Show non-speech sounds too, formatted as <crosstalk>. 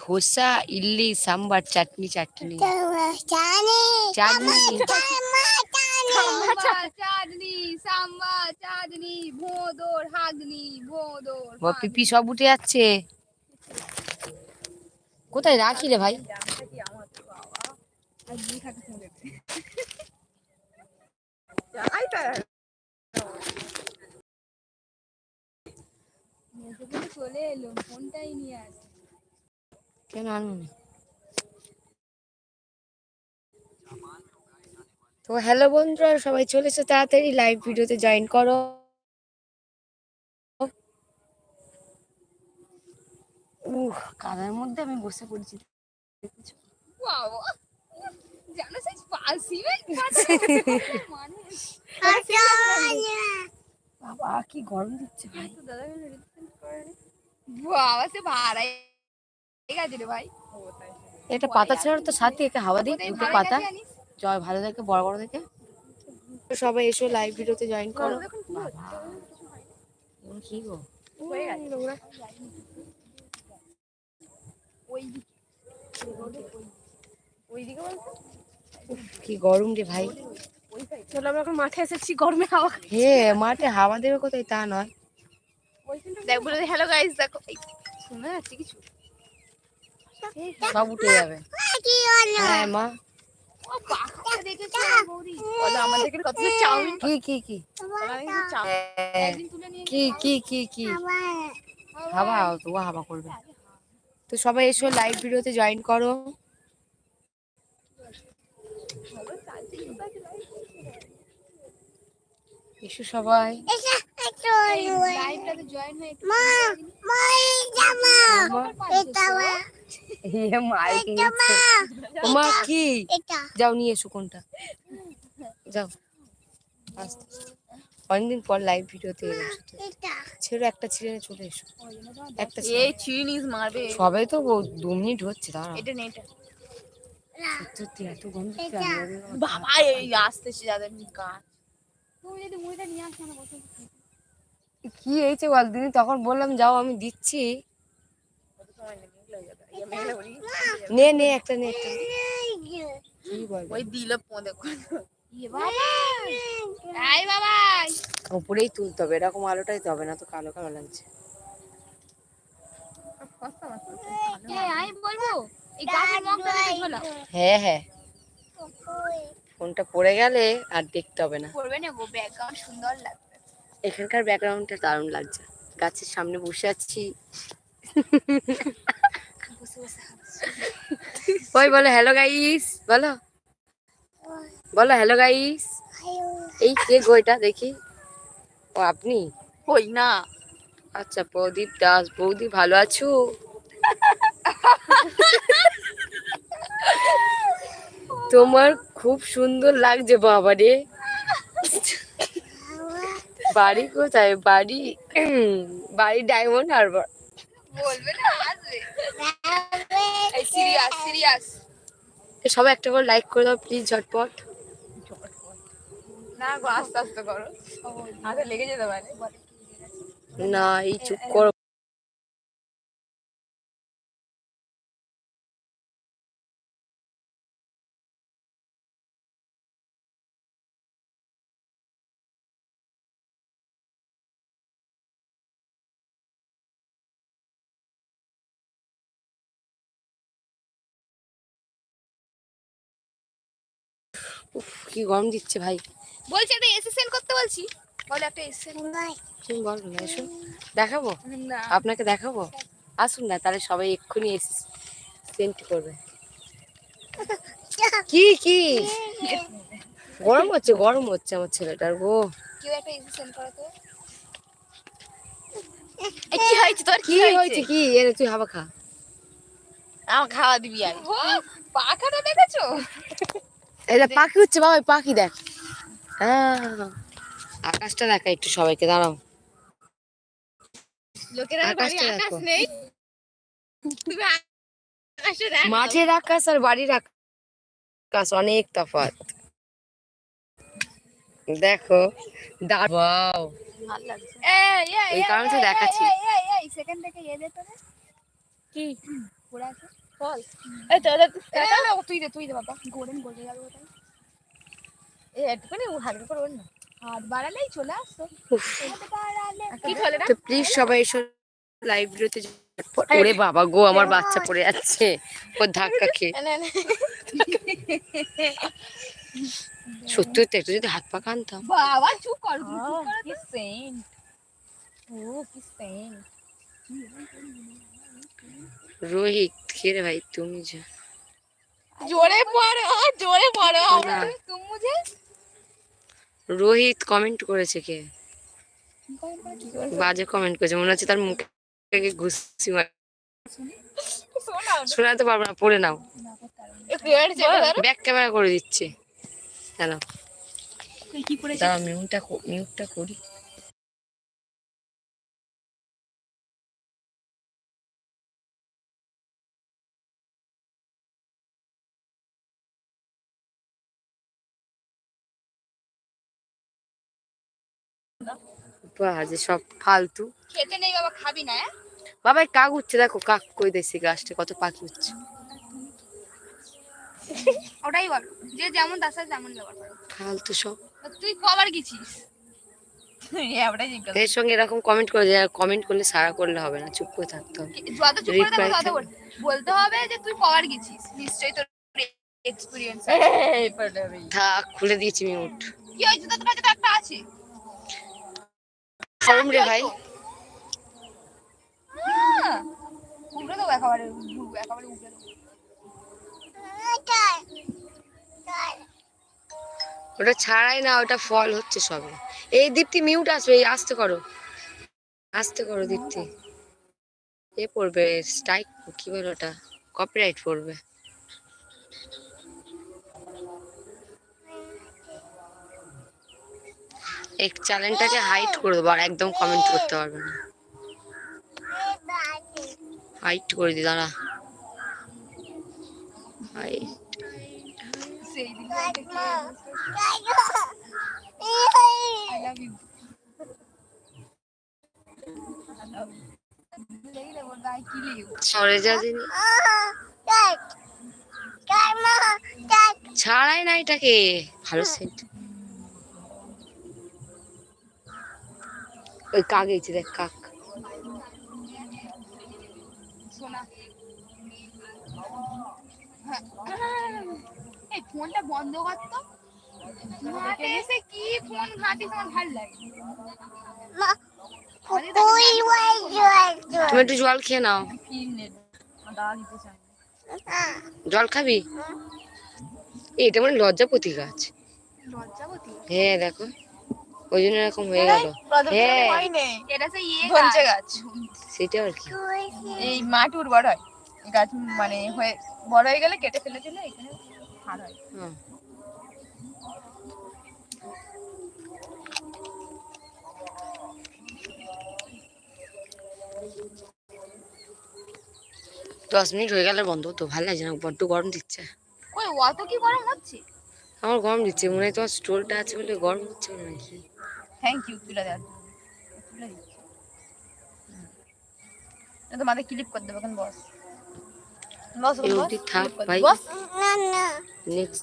ধোসা ইডলি সাম্বার চাটনি চাটনি। চাটনি পিপি সব উঠে যাচ্ছে। কোথায় রাখি রে ভাই? চলে এলো ফোনটাই নিয়ে আস কেন আনুন তো হ্যালো বন্ধুরা সবাই চলেছে তাড়াতাড়ি লাইভ ভিডিওতে জয়েন করো। উহ কাদার মধ্যে আমি বসে পড়েছি? বাবা জানো সেই পাশিবে <laughs> বাবা কি গরম দিচ্ছে ভাই। বাবা সে ভাড়াই ঠিক আছে রে ভাই। এটা পাতা ছেড়ার তো সাথে একে হাওয়া দিই দুটো পাতা। জয় ভালো দেখে বড় বড় দেখে। সবাই এসো লাইভ ভিডিওতে জয়েন করো। কি গো? কি গরম রে ভাই। চলো আমরা এখন মাঠে এসেছি গরমে হাওয়া হে মাঠে হাওয়া দেবে কোথায়? তা নয়। দেখ বলে হ্যালো গাইস দেখো। শোনা যাচ্ছে কিছু? সব উঠে যাবে। হ্যাঁ মা। কি কি কি? কি কি কি কি? তো করবে। তো সবাই এসো লাইভ ভিডিওতে জয়েন করো। এসো সবাই। জয়েন কি যাও নিয়ে এসো কোনটা যাও আস্তে। অনেকদিন পর লাইভ ভিডিওতে এলাম ছেড়ে একটা ছিঁড়ে নিয়ে চলে এসো একটা। এই চিনিস মারবে সবে তো দু মিনিট হচ্ছে দাঁড়া এটা নেই এটা সত্যি এত গন্ধ। বাবা এই আসতেছে যাদের গাছ তুমি যদি মুড়িটা নিয়ে আসো না বসে কি হয়েছে বল দিদি? তখন বললাম যাও আমি দিচ্ছি। নে নে একটা নে একটা। নে। কি বল? ওই দিল পোঁদে উপরেই তুলতে হবে এরকম আলোটাই তো হবে না তো কালো কালো লাগছে। হ্যাঁ হ্যাঁ। ফোনটা পড়ে গেলে আর দেখতে হবে না। করবে ব্যাকগ্রাউন্ড সুন্দর লাগবে। এখানকার ব্যাকগ্রাউন্ডটা দারুণ লাগছে। গাছের সামনে বসে আছি। <laughs> ওই বলো হ্যালো গাইস বলো। বলো হ্যালো গাইস এই কে গো এটা দেখি? ও আপনি? ওই না। আচ্ছা প্রদীপ দাস বৌদি ভালো আছো? তোমার খুব সুন্দর লাগছে বাবা রে। বাড়ি কোথায়? বাড়ি বাড়ি ডায়মন্ড হারবার বলবে না? এই সিরিয়াস সিরিয়াস। সবাই একটা করে লাইক করে দাও প্লিজ ঝটপট। না গো আস্তে আস্তে করো। হাতে লেগে যেতে পারে। না এই চুপ করো। উফ কি গরম দিচ্ছে ভাই। বলছি একটা এসে সেন্ড করতে বলছি। বলে একটা এসে তুমি বলো না এসো দেখাবো? না। আপনাকে দেখাবো? আসুন না তাহলে সবাই এক্ষুনি এসে সেন্ট করবে। <laughs> কি কি? গরম হচ্ছে গরম হচ্ছে আমার ছেলেটার গো। কেউ একটা এসে সেন্ড করে তো এই কি হয়েছে তোর? কি হয়েছে? কি? এনে তুই হাওয়া খা। আমার খাওয়া দিবি আগে পাখাটা দেখেছ? <laughs> এটা পাখি হচ্ছে বাবা পাখি দেখ হ্যাঁ আকাশটা দেখা একটু সবাইকে দাঁড়াও মাঠের আকাশ আর বাড়ির আকাশ অনেক তফাৎ দেখো দাঁড়াও এই এই কারণে দেখাচ্ছি। এই এই এই সেকেন্ড থেকে কি ফল এই তো তুই দে তুই দে বাবা। গোড়েন গলে যাবে ওটাই। এই একটুখানি হালকা করে ওর না হাত বাড়ালেই চলে আসতো। কি না তো প্লিজ সবাই এসো লাইভ ভিডিওতে ওরে বাবা গো আমার বাচ্চা পড়ে যাচ্ছে। ওর ধাক্কা খেয়ে। সত্যি তো একটু যদি হাত পা কানতাম। বাবা চুপ কর তুই চুপ কর। কি সেন্ট ও কি সেন্ট রোহিত কে রে ভাই তুমি যা। জোরে পড়ো জোরে পড়ো। না। তুম মুঝে রোহিত কমেন্ট করেছে কে? বাজে কমেন্ট করেছে মনে হচ্ছে তার মুখে থেকে ঘুষি মার শোনাতে পারব না পড়ে নাও। ব্যাক ক্যামেরা করে দিচ্ছে। হ্যালো। মিউটটা মিউটটা করি। বাজে সব ফালতু। খেতে নেই বাবা খাবি না হ্যাঁ? বাবা কাক উঠছে দেখো কাক কই দেখছি গাছটা কত পাখি উঠছে। ওটাই বল যে যেমন তার সাথে তেমন ব্যবহার করো। ফালতু সব। তুই কবার গেছিস? হ্যাঁ এর সঙ্গে এরকম কমেন্ট করে কমেন্ট করলে সারা করলে হবে না চুপ করে থাকতে হবে। বলতে হবে যে তুই কবার গেছিস। নিশ্চয়ই তোর এক্সপিরিয়েন্স থাক খুলে দিয়েছি মিউট কি হয়েছে তোর কাছে একটা আছে? ভাই। ওটা ছাড়াই না, ওটা ফল হচ্ছে সবে। এই দীপ্তি মিউট আসবে, এই আসতে করো। আসতে করো দীপ্তি। এ পড়বে স্ট্রাইক কি বলে ওটা? কপিরাইট পড়বে। এই চ্যানেলটাকে হাইট করে দেবো আর একদম কমেন্ট করতে পারবে না। হাইট করে দি, দাঁড়া। সরে ছাড়াই না এটাকে। ভালো সেন্ট ওই কাক গেছে দেখ কাক। এই ফোনটা বন্ধ কর মাঠে এসে কি ফোন ঘাঁটিস আমার ভালো লাগে তুমি একটু জল খেয়ে নাও। জল খাবি? এই, এটা মানে লজ্জাপতি গাছ। হ্যাঁ দেখো। ওই জন্য এরকম হয়ে গেল। হ্যাঁ। ইয়ে সেটা আর কি। এই মাঠ উর্বর হয়। গাছ মানে হয়ে বড় হয়ে গেলে কেটে ফেলে দিলে এখানে হয়। দশ মিনিট হয়ে গেলে বন্ধ তো ভালো লাগছে না বড্ড গরম দিচ্ছে। কই অত কি গরম হচ্ছে? আমার গরম দিচ্ছে মনে হয় তোমার স্টোলটা আছে বলে গরম হচ্ছে মনে হয়। থ্যাংক ইউ তুলে দেওয়ার জন্য। তুলে দিচ্ছি। না তো মাথায় ক্লিপ করে দেবো এখন বস বস বস থাক ভাই। বস নেক্সট